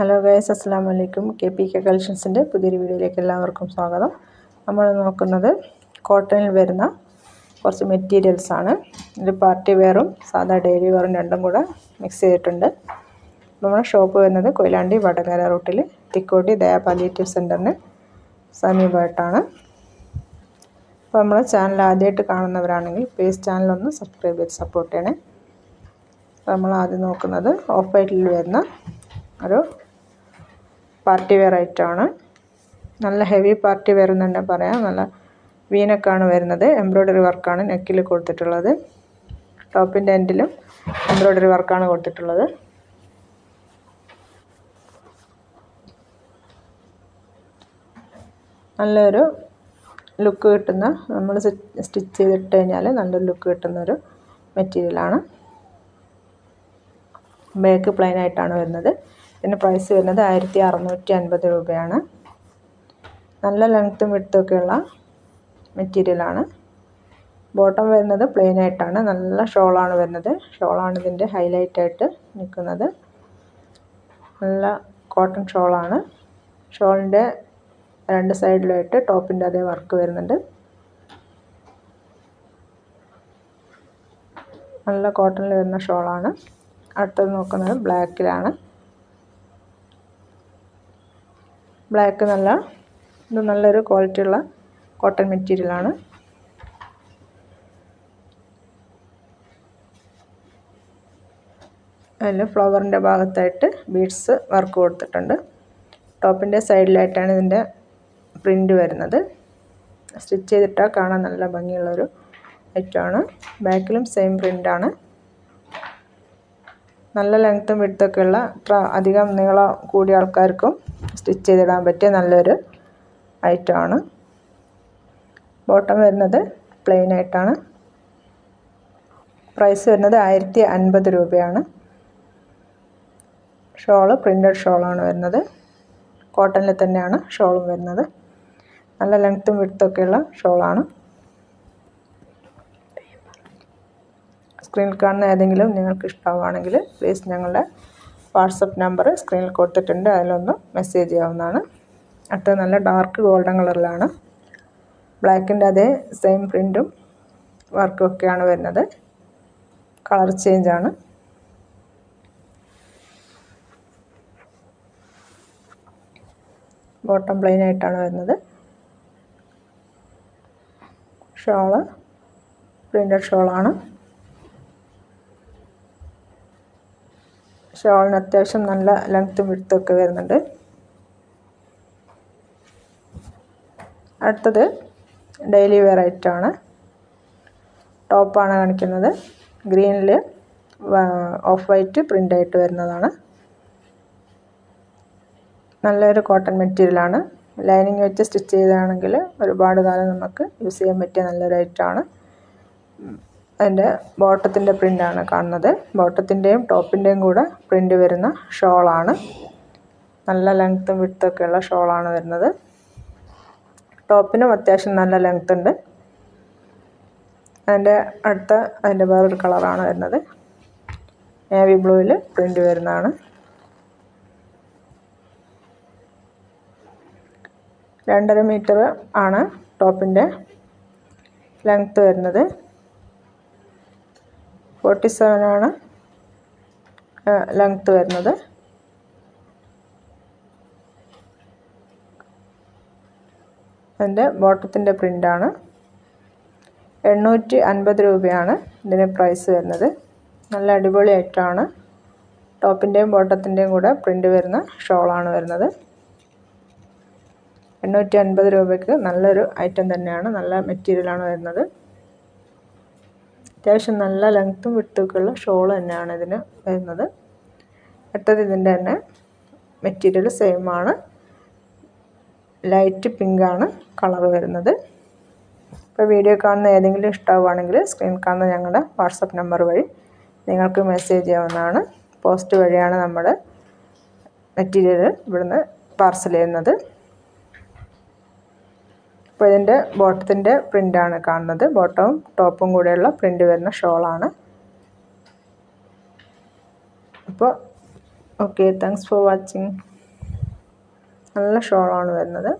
Hello guys അസ്സാം വലൈക്കും K P K കളക്ഷൻസിന്റെ പുതിയൊരു വീഡിയോയിലേക്ക് എല്ലാവർക്കും സ്വാഗതം. നമ്മൾ നോക്കുന്നത് കോട്ടണിൽ വരുന്ന കുറച്ച് മെറ്റീരിയൽസാണ് ഇത് പാർട്ടി വെയറും സാധാ ഡെയിലി വെയറും രണ്ടും കൂടെ മിക്സ് ചെയ്തിട്ടുണ്ട്. നമ്മുടെ ഷോപ്പ് വരുന്നത് കൊയിലാണ്ടി വടകര റൂട്ടിൽ തിക്കോട്ടി ദയാ പാലിയേറ്റീവ് സെന്ററിന് സമീപമായിട്ടാണ്. അപ്പോൾ നമ്മുടെ ചാനൽ ആദ്യമായിട്ട് കാണുന്നവരാണെങ്കിൽ പ്ലീസ് ചാനലൊന്ന് സബ്സ്ക്രൈബ് ചെയ്ത് സപ്പോർട്ട് ചെയ്യണേ. നമ്മൾ ആദ്യം നോക്കുന്നത് ഓഫ് വൈറ്റിൽ വരുന്ന ഒരു പാർട്ടി വെയർ ഐറ്റമാണ്. നല്ല ഹെവി പാർട്ടി വെയർ എന്ന് തന്നെ പറയാം. നല്ല വീനക്കാണ് വരുന്നത്. എംബ്രോയ്ഡറി വർക്കാണ് നെക്കിൽ കൊടുത്തിട്ടുള്ളത്. ടോപ്പിന്റെ എൻഡിലും എംബ്രോയ്ഡറി വർക്കാണ് കൊടുത്തിട്ടുള്ളത്. നല്ലൊരു ലുക്ക് കിട്ടുന്ന നമ്മൾ സ്റ്റിച്ച് ചെയ്തിട്ട് കഴിഞ്ഞാൽ നല്ലൊരു ലുക്ക് കിട്ടുന്നൊരു മെറ്റീരിയലാണ്. ബാക്ക് പ്ലെയിൻ ആയിട്ടാണ് വരുന്നത്. ഇതിന് പ്രൈസ് വരുന്നത് ആയിരത്തി അറുന്നൂറ്റി അൻപത് രൂപയാണ് നല്ല ലെങ്ത്തും വിടുത്തൊക്കെയുള്ള മെറ്റീരിയലാണ് ബോട്ടം വരുന്നത് പ്ലെയിൻ ആയിട്ടാണ്. നല്ല ഷോളാണ് വരുന്നത്. ഷോളാണ് ഇതിന്റെ ഹൈലൈറ്റ് ആയിട്ട് നിൽക്കുന്നത്. നല്ല കോട്ടൺ ഷോളാണ് ഷോളിന്റെ രണ്ട് സൈഡിലായിട്ട് ടോപ്പിന്റെ അതേ വർക്ക് വരുന്നുണ്ട്. നല്ല കോട്ടണിൽ വരുന്ന ഷോളാണ് അടുത്തത് നോക്കുന്നത് ബ്ലാക്കിലാണ് ബ്ലാക്ക് നല്ല ഇത് നല്ലൊരു ക്വാളിറ്റിയുള്ള കോട്ടൺ മെറ്റീരിയലാണ് അതിൽ ഫ്ലവറിന്റെ ഭാഗത്തായിട്ട് ബീഡ്സ് വർക്ക് കൊടുത്തിട്ടുണ്ട്. ടോപ്പിന്റെ സൈഡിലായിട്ടാണ് ഇതിന്റെ പ്രിന്റ് വരുന്നത്. സ്റ്റിച്ച് ചെയ്തിട്ടാൽ കാണാൻ നല്ല ഭംഗിയുള്ളൊരു ഐറ്റമാണ് ബാക്കിലും സെയിം പ്രിന്റാണ് നല്ല ലെങ്ത്തും വിടുത്തൊക്കെ ഉള്ള അധികം നീളം കൂടിയ ആൾക്കാർക്കും സ്റ്റിച്ച് ചെയ്തിടാൻ പറ്റിയ നല്ലൊരു ഐറ്റമാണ് ബോട്ടം വരുന്നത് പ്ലെയിൻ ആയിട്ടാണ്. പ്രൈസ് വരുന്നത് ആയിരത്തി അൻപത് രൂപയാണ് ഷോൾ പ്രിന്റഡ് ഷോളാണ് വരുന്നത്. കോട്ടണിൽ തന്നെയാണ് ഷോളും വരുന്നത്. നല്ല ലെങ്ത്തും വിടുത്തൊക്കെയുള്ള ഷോളാണ് സ്ക്രീനിൽ കാണുന്ന ഏതെങ്കിലും നിങ്ങൾക്ക് ഇഷ്ടമാവുകയാണെങ്കിൽ പ്ലീസ് ഞങ്ങളുടെ വാട്സപ്പ് നമ്പർ സ്ക്രീനിൽ കൊടുത്തിട്ടുണ്ട്. അതിലൊന്ന് മെസ്സേജ് ചെയ്യാവുന്നതാണ്. അടുത്ത നല്ല ഡാർക്ക് ഗോൾഡൻ കളറിലാണ് ബ്ലാക്കിന്റെ അതേ സെയിം പ്രിന്റും വർക്കും ഒക്കെയാണ് വരുന്നത്. കളർ ചേഞ്ചാണ് ബോട്ടം പ്ലെയിൻ ആയിട്ടാണ് വരുന്നത്. ഷോൾ പ്രിന്റഡ് ഷോളാണ് ഷോളിന് അത്യാവശ്യം നല്ല ലെങ്ത്തും വിടുത്തൊക്കെ വരുന്നുണ്ട്. അടുത്തത് ഡെയിലി വെയർ ഐറ്റമാണ് ടോപ്പാണ് കാണിക്കുന്നത്. ഗ്രീനിൽ ഓഫ് വൈറ്റ് പ്രിന്റ് ആയിട്ട് വരുന്നതാണ്. നല്ലൊരു കോട്ടൺ മെറ്റീരിയലാണ് ലൈനിങ് വെച്ച് സ്റ്റിച്ച് ചെയ്താണെങ്കിൽ ഒരുപാട് കാലം നമുക്ക് യൂസ് ചെയ്യാൻ പറ്റിയ നല്ലൊരു ഐറ്റമാണ് അതിന്റെ ബോട്ടത്തിന്റെ പ്രിന്റാണ് കാണുന്നത്. ബോട്ടത്തിന്റെയും ടോപ്പിന്റെയും കൂടെ പ്രിന്റ് വരുന്ന ഷോളാണ്. നല്ല ലെങ്ത്തും വിടുത്തൊക്കെ ഉള്ള ഷോളാണ് വരുന്നത്. ടോപ്പിനും അത്യാവശ്യം നല്ല ലെങ്ത് ഉണ്ട് അതിന്റെ അടുത്ത അതിന്റെ വേറൊരു കളറാണ് വരുന്നത്. നേവി ബ്ലൂവിൽ പ്രിന്റ് വരുന്നതാണ്. രണ്ടര മീറ്റർ ആണ് ടോപ്പിന്റെ ലെങ്ത്ത് വരുന്നത്. ഫോർട്ടി ആണ്. ലെങ്ത്ത് വരുന്നത്. അതിന്റെ ബോട്ടത്തിന്റെ പ്രിന്റാണ് എണ്ണൂറ്റി അൻപത് രൂപയാണ് ഇതിന് പ്രൈസ് വരുന്നത്. നല്ല അടിപൊളി ഐറ്റമാണ് ടോപ്പിന്റെയും ബോട്ടത്തിന്റെയും കൂടെ പ്രിന്റ് വരുന്ന ഷോളാണ് വരുന്നത്. എണ്ണൂറ്റി അൻപത് രൂപയ്ക്ക് നല്ലൊരു ഐറ്റം തന്നെയാണ്. നല്ല മെറ്റീരിയലാണ് വരുന്നത്. അത്യാവശ്യം നല്ല ലെങ്ത്തും വിട്ടുമൊക്കെയുള്ള ഷോൾ തന്നെയാണ് ഇതിന് വരുന്നത്. അടുത്തത് ഇതിന്റെ തന്നെ മെറ്റീരിയൽ സെയിം ആണ്. ലൈറ്റ് പിങ്കാണ് കളർ വരുന്നത്. ഇപ്പോൾ വീഡിയോ കാണുന്ന ഏതെങ്കിലും ഇഷ്ടമാവുകയാണെങ്കിൽ സ്ക്രീൻ കാണുന്ന ഞങ്ങളുടെ വാട്സപ്പ് നമ്പർ വഴി നിങ്ങൾക്ക് മെസ്സേജ് ചെയ്യാവുന്നതാണ്. പോസ്റ്റ് വഴിയാണ് നമ്മുടെ മെറ്റീരിയൽ ഇവിടുന്ന് പാർസൽ ചെയ്യുന്നത്. അപ്പോൾ ഇതിന്റെ ബോട്ടത്തിന്റെ പ്രിന്റാണ് കാണുന്നത്. ബോട്ടവും ടോപ്പും കൂടെയുള്ള പ്രിന്റ് വരുന്ന ഷോളാണ്. അപ്പോൾ ഓക്കെ താങ്ക്സ് ഫോർ വാച്ചിങ് നല്ല ഷോളാണ് വരുന്നത്.